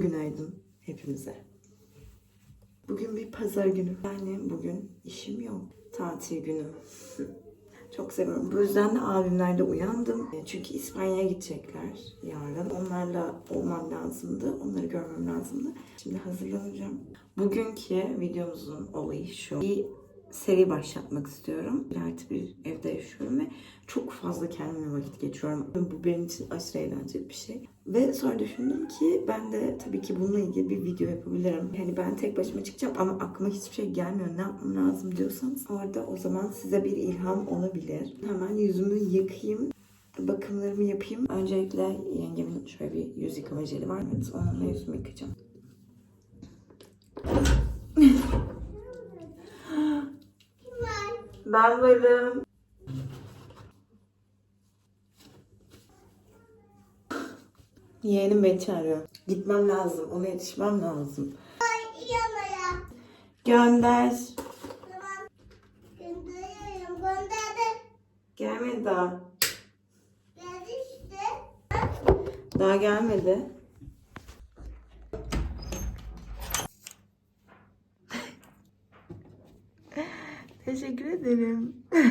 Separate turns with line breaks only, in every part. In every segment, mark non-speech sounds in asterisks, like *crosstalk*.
Günaydın hepimize. Bugün bir pazar günü. Yani bugün işim yok. Tatil günü. *laughs* Çok seviyorum. Bu yüzden de abimlerle uyandım. E, Çünkü İspanya'ya gidecekler yarın. Onlarla olmam lazımdı. Onları görmem lazımdı. Şimdi hazırlanacağım. Bugünkü videomuzun olayı şu. Bir seri başlatmak istiyorum. Bir artı bir evde yaşıyorum ve çok fazla kendimle vakit geçiyorum. Bu benim için aşırı eğlenceli bir şey. Ve sonra düşündüm ki ben de tabii ki bununla ilgili bir video yapabilirim. Yani ben tek başıma çıkacağım ama aklıma hiçbir şey gelmiyor. Ne yapmam lazım diyorsanız orada o zaman size bir ilham olabilir. Hemen yüzümü yıkayayım. Bakımlarımı yapayım. Öncelikle yengemin şöyle bir yüz yıkama jeli var. Evet, onunla yüzümü yıkayacağım. Ben varım. Yeğenim beni çağırıyor. Gitmem lazım. Ona yetişmem lazım.
Yanaya.
Gönder.
Tamam. Gönderiyorum. Gönderdim.
Gelmedi daha.
Geldi işte.
Daha gelmedi. Teşekkür ederim. *laughs*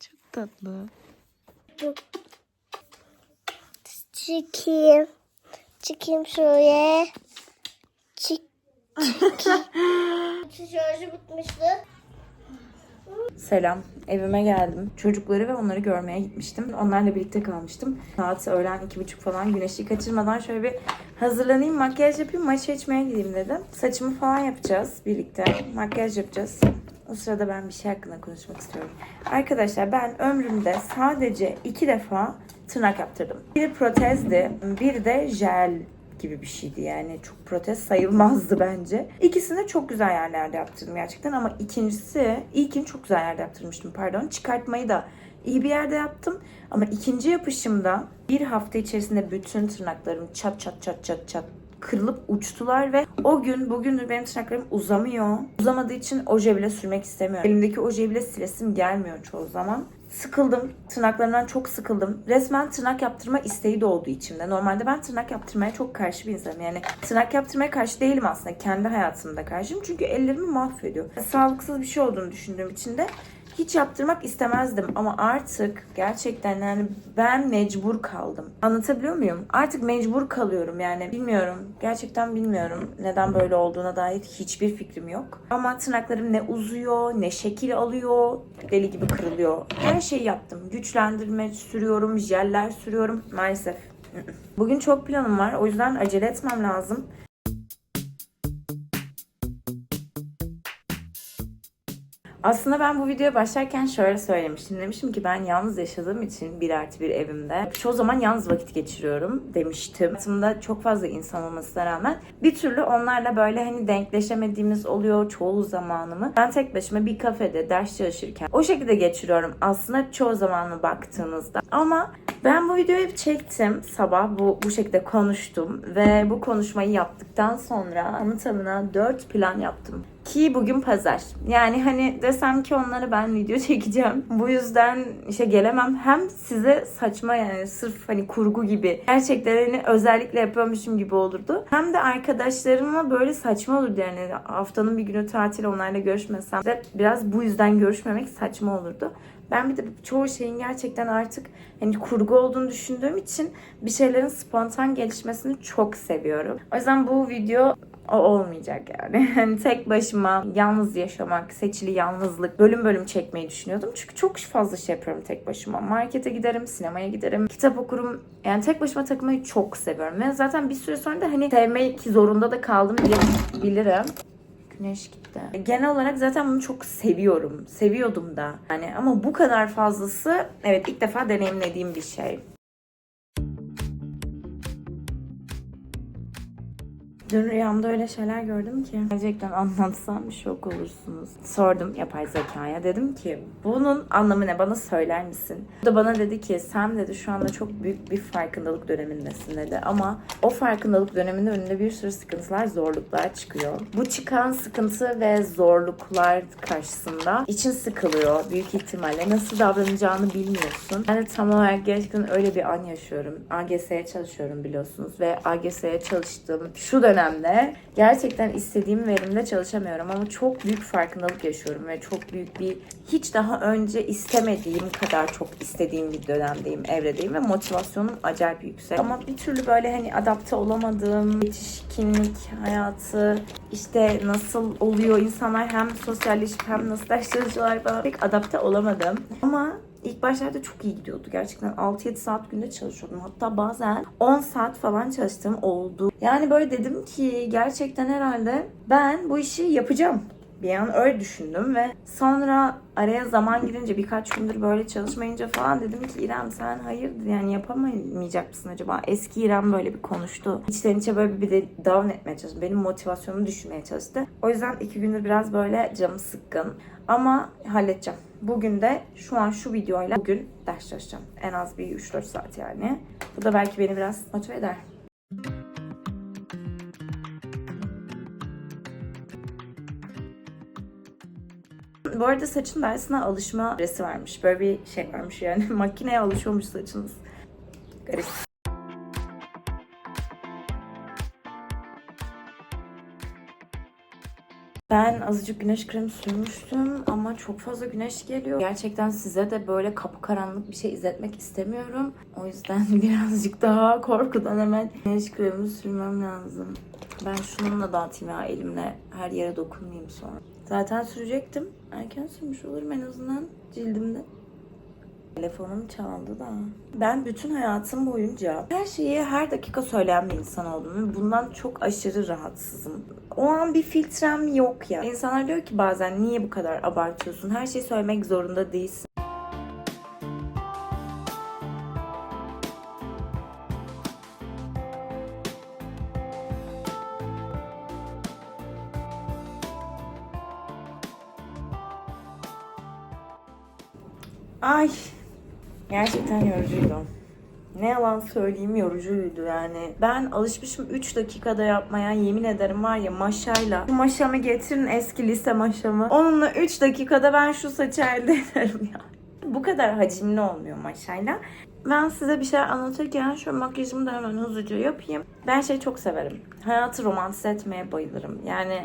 Çok tatlı.
Çıkayım. Çıkayım şuraya. Çık. *laughs* Şarjı bitmişti.
Selam. Evime geldim. Çocukları ve onları görmeye gitmiştim. Onlarla birlikte kalmıştım. Saat öğlen iki buçuk falan güneşi kaçırmadan şöyle bir hazırlanayım, makyaj yapayım, maçı içmeye gideyim dedim. Saçımı falan yapacağız birlikte. Makyaj yapacağız. O sırada ben bir şey hakkında konuşmak istiyorum. Arkadaşlar ben ömrümde sadece iki defa tırnak yaptırdım. Biri protezdi, biri de jel gibi bir şeydi yani çok protez sayılmazdı bence. İkisini çok güzel yerlerde yaptırdım gerçekten ama ikincisi ilkini çok güzel yerde yaptırmıştım pardon. Çıkartmayı da iyi bir yerde yaptım ama ikinci yapışımda bir hafta içerisinde bütün tırnaklarım çat çat çat çat çat kırılıp uçtular ve o gün bugündür benim tırnaklarım uzamıyor. Uzamadığı için oje bile sürmek istemiyorum. Elimdeki ojeyi bile silesim gelmiyor çoğu zaman. Sıkıldım. Tırnaklarımdan çok sıkıldım. Resmen tırnak yaptırma isteği doğdu içimde. Normalde ben tırnak yaptırmaya çok karşı bir insanım. Yani tırnak yaptırmaya karşı değilim aslında. Kendi hayatımda karşıyım. Çünkü ellerimi mahvediyor. Sağlıksız bir şey olduğunu düşündüğüm için de hiç yaptırmak istemezdim ama artık gerçekten yani ben mecbur kaldım. Anlatabiliyor muyum? Artık mecbur kalıyorum yani bilmiyorum. Gerçekten bilmiyorum neden böyle olduğuna dair hiçbir fikrim yok. Ama tırnaklarım ne uzuyor, ne şekil alıyor, deli gibi kırılıyor. Her şeyi yaptım. Güçlendirme sürüyorum, jeller sürüyorum. Maalesef. Bugün çok planım var. O yüzden acele etmem lazım. Aslında ben bu videoya başlarken şöyle söylemiştim. Demiştim ki ben yalnız yaşadığım için bir artı bir evimde çoğu zaman yalnız vakit geçiriyorum demiştim. Hayatımda çok fazla insan olmasına rağmen bir türlü onlarla böyle hani denkleşemediğimiz oluyor çoğu zamanımı. Ben tek başıma bir kafede ders çalışırken o şekilde geçiriyorum aslında çoğu zamanı baktığınızda. Ama ben bu videoyu çektim sabah bu bu şekilde konuştum ve bu konuşmayı yaptıktan sonra anlatamına 4 plan yaptım. Ki bugün pazar. Yani hani desem ki onlara ben video *laughs* çekeceğim. Bu yüzden işe gelemem. Hem size saçma yani sırf hani kurgu gibi gerçekten hani özellikle yapıyormuşum gibi olurdu. Hem de arkadaşlarıma böyle saçma olurdu yani haftanın bir günü tatil onlarla görüşmesem de biraz bu yüzden görüşmemek saçma olurdu. Ben bir de çoğu şeyin gerçekten artık hani kurgu olduğunu düşündüğüm için bir şeylerin spontan gelişmesini çok seviyorum. O yüzden bu video o olmayacak yani. *laughs* Hani tek başıma yalnız yaşamak, seçili yalnızlık, bölüm bölüm çekmeyi düşünüyordum. Çünkü çok fazla şey yapıyorum tek başıma. Markete giderim, sinemaya giderim, kitap okurum. Yani tek başıma takılmayı çok seviyorum. Ve zaten bir süre sonra da hani sevmek zorunda da kaldım diyebilirim. Güneş gitti. Genel olarak zaten bunu çok seviyorum. Seviyordum da. Yani ama bu kadar fazlası evet ilk defa deneyimlediğim bir şey. Dün rüyamda öyle şeyler gördüm ki gerçekten anlatsam şok olursunuz. Sordum yapay zekaya dedim ki bunun anlamı ne bana söyler misin? O da bana dedi ki sen dedi şu anda çok büyük bir farkındalık dönemindesin dedi ama o farkındalık döneminde önünde bir sürü sıkıntılar zorluklar çıkıyor. Bu çıkan sıkıntı ve zorluklar karşısında için sıkılıyor büyük ihtimalle nasıl davranacağını bilmiyorsun. Ben de tam olarak gerçekten öyle bir an yaşıyorum. AGS'ye çalışıyorum biliyorsunuz ve AGS'ye çalıştığım şu dönemde gerçekten istediğim verimde çalışamıyorum ama çok büyük farkındalık yaşıyorum ve çok büyük bir hiç daha önce istemediğim kadar çok istediğim bir dönemdeyim, evredeyim ve motivasyonum acayip yüksek. Ama bir türlü böyle hani adapte olamadığım yetişkinlik hayatı işte nasıl oluyor insanlar hem sosyalleşip hem nasıl ders çalışıyorlar falan pek adapte olamadım. Ama İlk başlarda çok iyi gidiyordu. Gerçekten 6-7 saat günde çalışıyordum. Hatta bazen 10 saat falan çalıştığım oldu. Yani böyle dedim ki gerçekten herhalde ben bu işi yapacağım. Bir an öyle düşündüm ve sonra araya zaman girince birkaç gündür böyle çalışmayınca falan dedim ki İrem sen hayırdır yani yapamayacak mısın acaba? Eski İrem böyle bir konuştu. İçten içe böyle bir de down etmeye çalıştı. Benim motivasyonumu düşürmeye çalıştı. O yüzden iki gündür biraz böyle canım sıkkın. Ama halledeceğim. Bugün de şu an şu videoyla bugün ders çalışacağım. En az bir 3-4 saat yani. Bu da belki beni biraz motive eder. Bu arada saçın dersine alışma süresi varmış. Böyle bir şey varmış yani. *laughs* Makineye alışıyormuş saçınız. Garip. Ben azıcık güneş kremi sürmüştüm ama çok fazla güneş geliyor. Gerçekten size de böyle kapkaranlık bir şey izletmek istemiyorum. O yüzden *laughs* birazcık daha korkudan hemen güneş kremi sürmem lazım. Ben şununla dağıtayım ya elimle. Her yere dokunmayayım sonra. Zaten sürecektim. Erken sürmüş olurum en azından cildimde. Telefonum çaldı da. Ben bütün hayatım boyunca her şeyi her dakika söyleyen bir insan oldum ve bundan çok aşırı rahatsızım. O an bir filtrem yok ya. İnsanlar diyor ki bazen niye bu kadar abartıyorsun? Her şeyi söylemek zorunda değilsin. Gerçekten yorucuydu. Ne yalan söyleyeyim yorucuydu yani. Ben alışmışım 3 dakikada yapmaya yemin ederim var ya maşayla. Şu maşamı getirin eski lise maşamı. Onunla 3 dakikada ben şu saçı elde ederim ya. Bu kadar hacimli olmuyor maşayla. Ben size bir şey anlatırken şu makyajımı da hemen hızlıca yapayım. Ben şey çok severim. Hayatı romantize etmeye bayılırım. Yani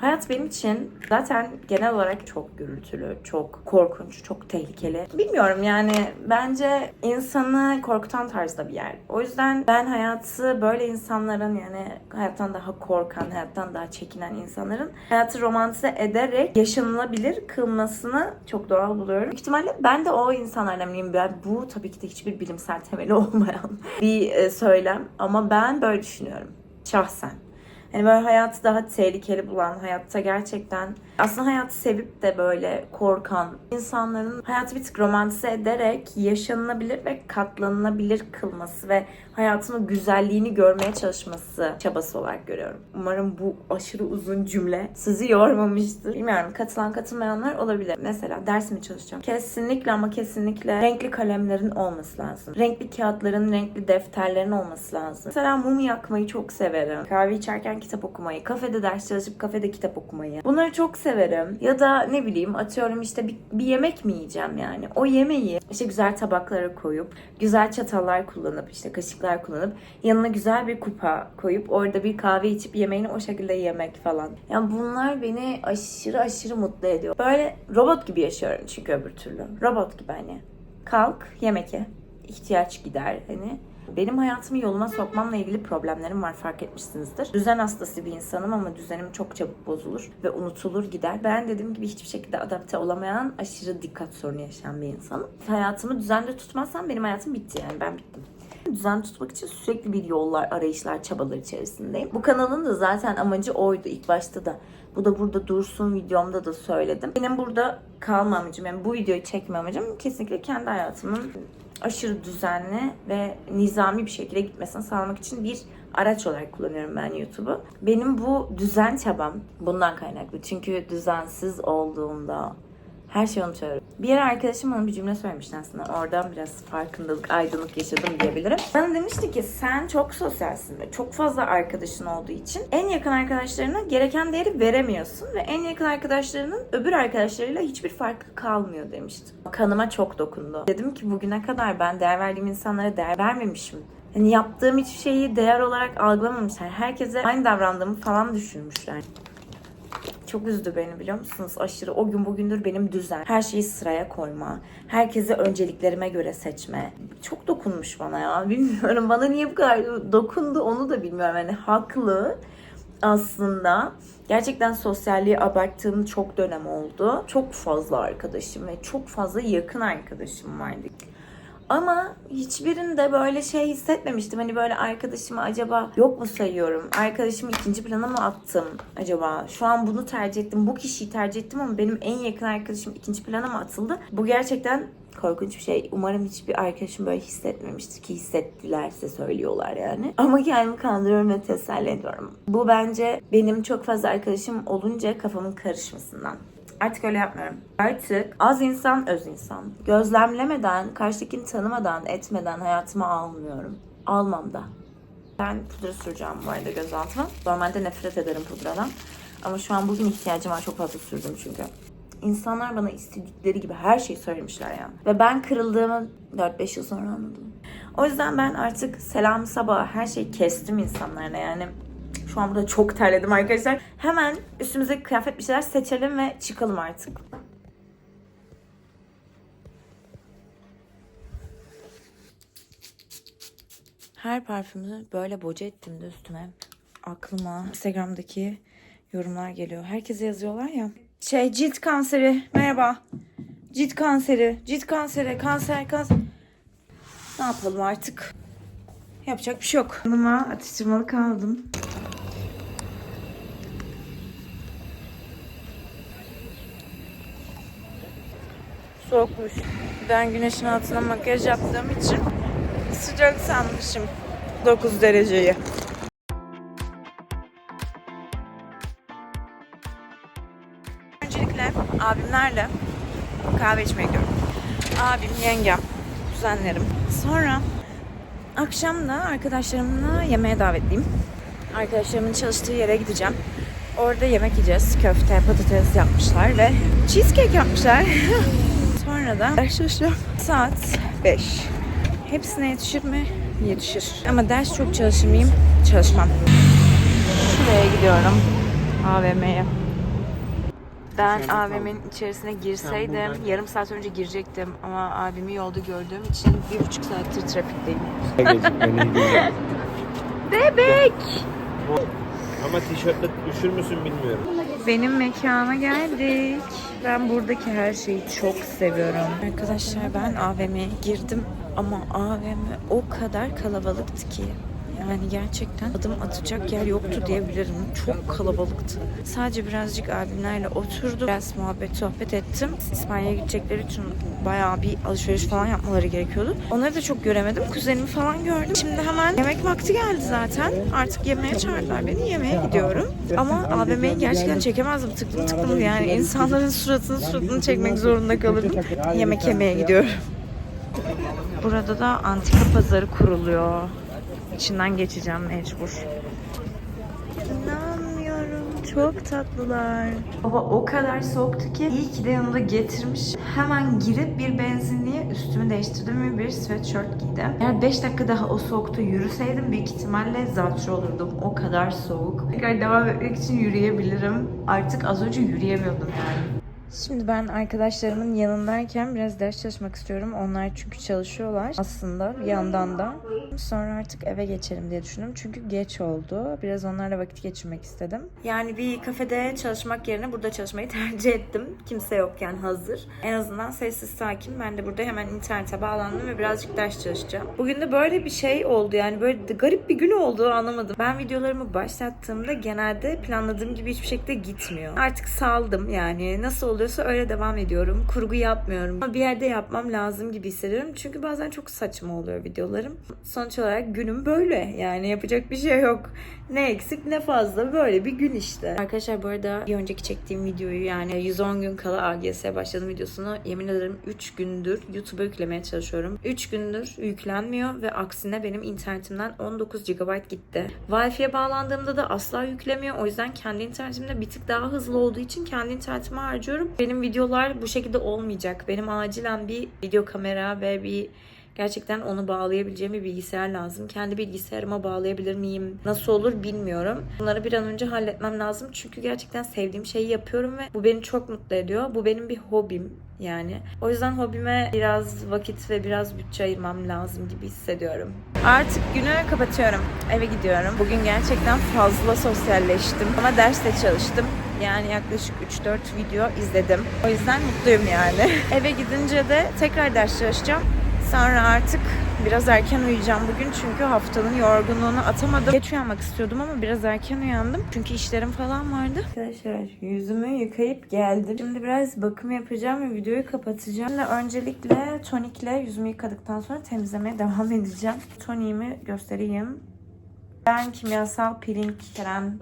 Hayat benim için zaten genel olarak çok gürültülü, çok korkunç, çok tehlikeli. Bilmiyorum yani bence insanı korkutan tarzda bir yer. O yüzden ben hayatı böyle insanların yani hayattan daha korkan, hayattan daha çekinen insanların hayatı romantize ederek yaşanılabilir kılmasını çok doğal buluyorum. Büyük ihtimalle ben de o insanlardan biriyim. Ben bu tabii ki de hiçbir bilimsel temeli *laughs* olmayan bir e, söylem ama ben böyle düşünüyorum şahsen. Hani böyle hayatı daha tehlikeli bulan, hayatta gerçekten aslında hayatı sevip de böyle korkan insanların hayatı bir tık romantize ederek yaşanılabilir ve katlanılabilir kılması ve hayatın güzelliğini görmeye çalışması çabası olarak görüyorum. Umarım bu aşırı uzun cümle sizi yormamıştır. Bilmiyorum katılan katılmayanlar olabilir. Mesela ders mi çalışacağım? Kesinlikle ama kesinlikle renkli kalemlerin olması lazım. Renkli kağıtların, renkli defterlerin olması lazım. Mesela mum yakmayı çok severim. Kahve içerken kitap okumayı, kafede ders çalışıp kafede kitap okumayı. Bunları çok severim. Ya da ne bileyim atıyorum işte bir, bir yemek mi yiyeceğim yani. O yemeği işte güzel tabaklara koyup, güzel çatallar kullanıp, işte kaşıklar kullanıp yanına güzel bir kupa koyup orada bir kahve içip yemeğini o şekilde yemek falan. Yani bunlar beni aşırı aşırı mutlu ediyor. Böyle robot gibi yaşıyorum çünkü öbür türlü. Robot gibi hani. Kalk, yemek ye. ihtiyaç gider hani. Benim hayatımı yoluna sokmamla ilgili problemlerim var fark etmişsinizdir. Düzen hastası bir insanım ama düzenim çok çabuk bozulur ve unutulur gider. Ben dediğim gibi hiçbir şekilde adapte olamayan, aşırı dikkat sorunu yaşayan bir insanım. Hayatımı düzende tutmazsam benim hayatım bitti yani ben bittim düzen tutmak için sürekli bir yollar, arayışlar, çabalar içerisindeyim. Bu kanalın da zaten amacı oydu ilk başta da. Bu da burada dursun videomda da söyledim. Benim burada kalma amacım, yani bu videoyu çekme amacım kesinlikle kendi hayatımın aşırı düzenli ve nizami bir şekilde gitmesini sağlamak için bir araç olarak kullanıyorum ben YouTube'u. Benim bu düzen çabam bundan kaynaklı. Çünkü düzensiz olduğumda her şeyi unutuyorum. Bir yere arkadaşım bana bir cümle söylemişti aslında. Oradan biraz farkındalık, aydınlık yaşadım diyebilirim. Bana demişti ki sen çok sosyalsin ve çok fazla arkadaşın olduğu için en yakın arkadaşlarına gereken değeri veremiyorsun ve en yakın arkadaşlarının öbür arkadaşlarıyla hiçbir farkı kalmıyor demişti. Kanıma çok dokundu. Dedim ki bugüne kadar ben değer verdiğim insanlara değer vermemişim. Hani yaptığım hiçbir şeyi değer olarak algılamamışlar. Herkese aynı davrandığımı falan düşünmüşler. Çok üzdü beni biliyor musunuz? Aşırı o gün bugündür benim düzen. Her şeyi sıraya koyma. Herkesi önceliklerime göre seçme. Çok dokunmuş bana ya. Bilmiyorum bana niye bu kadar dokundu onu da bilmiyorum. Yani haklı aslında. Gerçekten sosyalliği abarttığım çok dönem oldu. Çok fazla arkadaşım ve çok fazla yakın arkadaşım vardı. Ama hiçbirinde böyle şey hissetmemiştim. Hani böyle arkadaşımı acaba yok mu sayıyorum? Arkadaşımı ikinci plana mı attım acaba? Şu an bunu tercih ettim. Bu kişiyi tercih ettim ama benim en yakın arkadaşım ikinci plana mı atıldı? Bu gerçekten korkunç bir şey. Umarım hiçbir arkadaşım böyle hissetmemiştir ki hissettilerse söylüyorlar yani. *laughs* Ama kendimi kandırıyorum ve teselli ediyorum. Bu bence benim çok fazla arkadaşım olunca kafamın karışmasından. Artık öyle yapmıyorum. Artık az insan öz insan. Gözlemlemeden, karşıdakini tanımadan, etmeden hayatıma almıyorum. Almam da. Ben pudra süreceğim bu arada göz altıma. Normalde nefret ederim pudradan. Ama şu an bugün ihtiyacım var. Çok fazla sürdüm çünkü. İnsanlar bana istedikleri gibi her şeyi söylemişler ya. Ve ben kırıldığımı 4-5 yıl sonra anladım. O yüzden ben artık selam sabah her şeyi kestim insanlarla yani. Şu burada çok terledim arkadaşlar. Hemen üstümüze kıyafet bir şeyler seçelim ve çıkalım artık. Her parfümü böyle boca ettiğimde üstüme aklıma Instagram'daki yorumlar geliyor. Herkese yazıyorlar ya. Şey cilt kanseri merhaba. Cilt kanseri, cilt kanseri, kanser, kanser. Ne yapalım artık? Yapacak bir şey yok. Yanıma atıştırmalık aldım. Soğukmuş. Ben güneşin altına makyaj yaptığım için sıcak sanmışım 9 dereceyi. Öncelikle abimlerle kahve içmeye gidiyorum. Abim, yengem, kuzenlerim. Sonra akşam da arkadaşlarımla yemeğe davetliyim. Arkadaşlarımın çalıştığı yere gideceğim. Orada yemek yiyeceğiz. Köfte, patates yapmışlar ve cheesecake yapmışlar. *laughs* Sonra da ders çalışacağım. Saat 5. Hepsine yetişir mi? Yetişir. Ama ders çok çalışır mıyım? Çalışmam. Şuraya gidiyorum. AVM'ye. Ben AVM'nin içerisine girseydim yarım saat önce girecektim ama abimi yolda gördüğüm için bir buçuk saattir trafikteyim. *laughs* Bebek!
Ama tişörtle üşür müsün bilmiyorum.
Benim mekana geldik. Ben buradaki her şeyi çok seviyorum. Arkadaşlar ben AVM'ye girdim ama AVM o kadar kalabalıktı ki. Yani gerçekten adım atacak yer yoktu diyebilirim. Çok kalabalıktı. Sadece birazcık abimlerle oturdum. Biraz muhabbet sohbet ettim. İspanya'ya gidecekleri için bayağı bir alışveriş falan yapmaları gerekiyordu. Onları da çok göremedim. Kuzenimi falan gördüm. Şimdi hemen yemek vakti geldi zaten. Artık yemeğe çağırdılar beni. Yemeğe gidiyorum. Ama AVM'yi gerçekten çekemezdim. Tıklım tıklım yani insanların suratını suratını çekmek zorunda kalırdım. Yemek yemeye gidiyorum. Burada da antika pazarı kuruluyor. İçinden geçeceğim mecbur. İnanmıyorum. Çok tatlılar. Hava o kadar soğuktu ki iyi ki de yanımda getirmiş. Hemen girip bir benzinliğe üstümü değiştirdim ve bir sweatshirt giydim. Eğer 5 dakika daha o soğukta yürüseydim büyük ihtimalle zatürre olurdum. O kadar soğuk. Tekrar devam etmek için yürüyebilirim. Artık az önce yürüyemiyordum yani. Şimdi ben arkadaşlarımın yanındayken biraz ders çalışmak istiyorum. Onlar çünkü çalışıyorlar aslında bir yandan da. Sonra artık eve geçelim diye düşündüm. Çünkü geç oldu. Biraz onlarla vakit geçirmek istedim. Yani bir kafede çalışmak yerine burada çalışmayı *laughs* tercih ettim. Kimse yokken hazır. En azından sessiz sakin. Ben de burada hemen internete bağlandım ve birazcık ders çalışacağım. Bugün de böyle bir şey oldu yani böyle garip bir gün oldu anlamadım. Ben videolarımı başlattığımda genelde planladığım gibi hiçbir şekilde gitmiyor. Artık saldım yani. Nasıl oluyorsa öyle devam ediyorum. Kurgu yapmıyorum. Ama bir yerde yapmam lazım gibi hissediyorum. Çünkü bazen çok saçma oluyor videolarım. Sonuç olarak günüm böyle. Yani yapacak bir şey yok. Ne eksik ne fazla böyle bir gün işte. Arkadaşlar bu arada bir önceki çektiğim videoyu yani 110 gün kala AGS'ye başladım videosunu yemin ederim 3 gündür YouTube'a yüklemeye çalışıyorum. 3 gündür yüklenmiyor ve aksine benim internetimden 19 GB gitti. Wi-Fi'ye bağlandığımda da asla yüklemiyor. O yüzden kendi internetimde bir tık daha hızlı olduğu için kendi internetimi harcıyorum. Benim videolar bu şekilde olmayacak. Benim acilen bir video kamera ve bir Gerçekten onu bağlayabileceğim bir bilgisayar lazım. Kendi bilgisayarıma bağlayabilir miyim? Nasıl olur bilmiyorum. Bunları bir an önce halletmem lazım. Çünkü gerçekten sevdiğim şeyi yapıyorum ve bu beni çok mutlu ediyor. Bu benim bir hobim yani. O yüzden hobime biraz vakit ve biraz bütçe ayırmam lazım gibi hissediyorum. Artık günü kapatıyorum. Eve gidiyorum. Bugün gerçekten fazla sosyalleştim. Ama derste çalıştım. Yani yaklaşık 3-4 video izledim. O yüzden mutluyum yani. *laughs* Eve gidince de tekrar ders çalışacağım. Sonra artık biraz erken uyuyacağım bugün çünkü haftanın yorgunluğunu atamadım. Geç uyanmak istiyordum ama biraz erken uyandım. Çünkü işlerim falan vardı. Arkadaşlar yüzümü yıkayıp geldim. Şimdi biraz bakım yapacağım ve videoyu kapatacağım. Şimdi öncelikle tonikle yüzümü yıkadıktan sonra temizlemeye devam edeceğim. Toniğimi göstereyim. Ben kimyasal peeling krem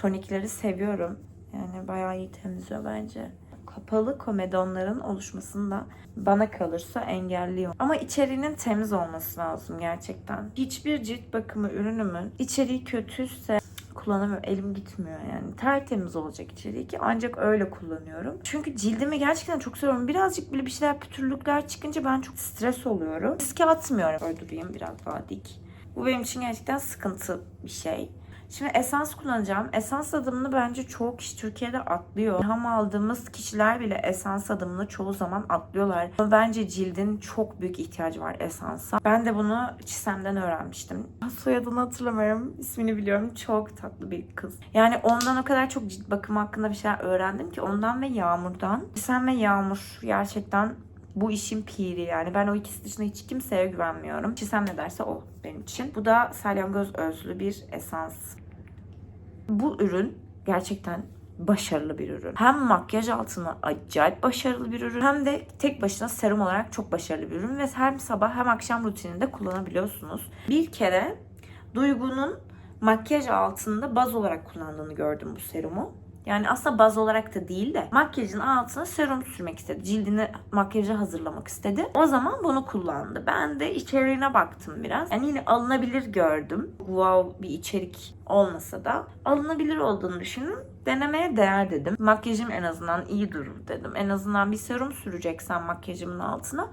tonikleri seviyorum. Yani bayağı iyi temizliyor bence kapalı komedonların oluşmasını da bana kalırsa engelliyor. Ama içeriğinin temiz olması lazım gerçekten. Hiçbir cilt bakımı ürünümün içeriği kötüyse kullanamıyorum. Elim gitmiyor yani. Tertemiz olacak içeriği ki ancak öyle kullanıyorum. Çünkü cildimi gerçekten çok seviyorum. Birazcık bile bir şeyler pütürlükler çıkınca ben çok stres oluyorum. Riske atmıyorum. Öldüreyim biraz daha dik. Bu benim için gerçekten sıkıntı bir şey. Şimdi esans kullanacağım. Esans adımını bence çoğu kişi Türkiye'de atlıyor. Ham aldığımız kişiler bile esans adımını çoğu zaman atlıyorlar. Bence cildin çok büyük ihtiyacı var esansa. Ben de bunu Çisem'den öğrenmiştim. Soyadını hatırlamıyorum. İsmini biliyorum. Çok tatlı bir kız. Yani ondan o kadar çok cilt bakımı hakkında bir şeyler öğrendim ki ondan ve Yağmur'dan. Çisem ve Yağmur gerçekten bu işin piri yani. Ben o ikisi dışında hiç kimseye güvenmiyorum. Çisem ne derse o benim için. Bu da salyangoz özlü bir esans. Bu ürün gerçekten başarılı bir ürün. Hem makyaj altına acayip başarılı bir ürün hem de tek başına serum olarak çok başarılı bir ürün ve hem sabah hem akşam rutininde kullanabiliyorsunuz. Bir kere Duygu'nun makyaj altında baz olarak kullandığını gördüm bu serumu. Yani aslında baz olarak da değil de makyajın altına serum sürmek istedi. Cildini makyaja hazırlamak istedi. O zaman bunu kullandı. Ben de içeriğine baktım biraz. Yani yine alınabilir gördüm. Wow bir içerik olmasa da alınabilir olduğunu düşündüm. Denemeye değer dedim. Makyajım en azından iyi durur dedim. En azından bir serum süreceksen makyajımın altına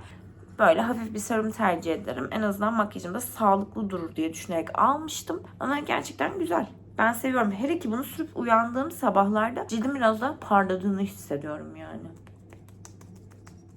böyle hafif bir serum tercih ederim. En azından makyajım da sağlıklı durur diye düşünerek almıştım. Ama gerçekten güzel. Ben seviyorum. Her iki bunu sürüp uyandığım sabahlarda cildim biraz daha parladığını hissediyorum yani.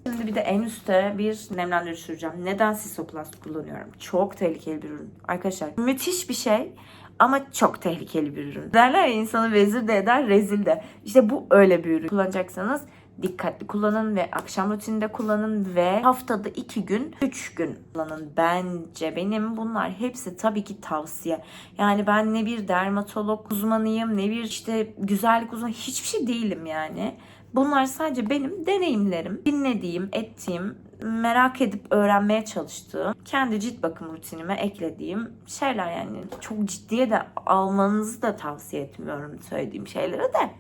Şimdi bir de en üstte bir nemlendirici süreceğim. Neden Sisoplast kullanıyorum? Çok tehlikeli bir ürün. Arkadaşlar müthiş bir şey ama çok tehlikeli bir ürün. Derler ya insanı vezir de eder, rezil de. İşte bu öyle bir ürün. Kullanacaksanız dikkatli kullanın ve akşam rutininde kullanın ve haftada 2 gün 3 gün kullanın bence benim bunlar hepsi tabii ki tavsiye yani ben ne bir dermatolog uzmanıyım ne bir işte güzellik uzmanı hiçbir şey değilim yani bunlar sadece benim deneyimlerim dinlediğim ettiğim merak edip öğrenmeye çalıştığım, kendi cilt bakım rutinime eklediğim şeyler yani. Çok ciddiye de almanızı da tavsiye etmiyorum söylediğim şeylere de.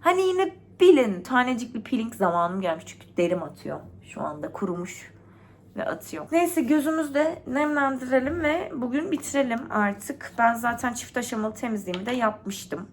Hani yine bilin tanecik bir peeling zamanım gelmiş çünkü derim atıyor. Şu anda kurumuş ve atıyor. Neyse gözümüzde nemlendirelim ve bugün bitirelim artık. Ben zaten çift aşamalı temizliğimi de yapmıştım.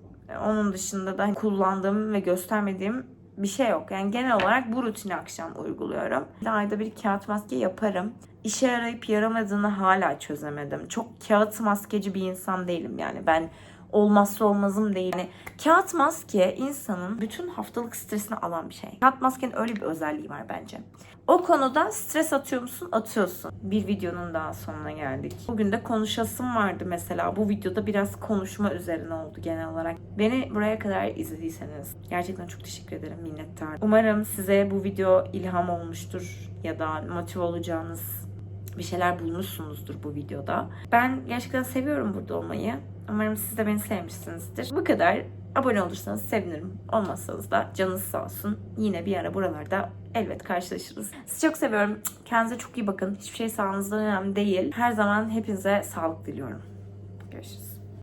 Onun dışında da kullandığım ve göstermediğim bir şey yok. Yani genel olarak bu rutini akşam uyguluyorum. Ayda bir kağıt maske yaparım. İşe yarayıp yaramadığını hala çözemedim. Çok kağıt maskeci bir insan değilim yani. Ben olmazsa olmazım değil. Yani kağıt maske insanın bütün haftalık stresini alan bir şey. Kağıt maskenin öyle bir özelliği var bence. O konuda stres atıyor musun? Atıyorsun. Bir videonun daha sonuna geldik. Bugün de konuşasım vardı mesela. Bu videoda biraz konuşma üzerine oldu genel olarak. Beni buraya kadar izlediyseniz gerçekten çok teşekkür ederim. Minnettarım. Umarım size bu video ilham olmuştur ya da motive olacağınız bir şeyler bulmuşsunuzdur bu videoda. Ben gerçekten seviyorum burada olmayı. Umarım siz de beni sevmişsinizdir. Bu kadar. Abone olursanız sevinirim. Olmazsanız da canınız sağ olsun. Yine bir ara buralarda elbet karşılaşırız. Sizi çok seviyorum. Kendinize çok iyi bakın. Hiçbir şey sağlığınızdan önemli değil. Her zaman hepinize sağlık diliyorum. Görüşürüz.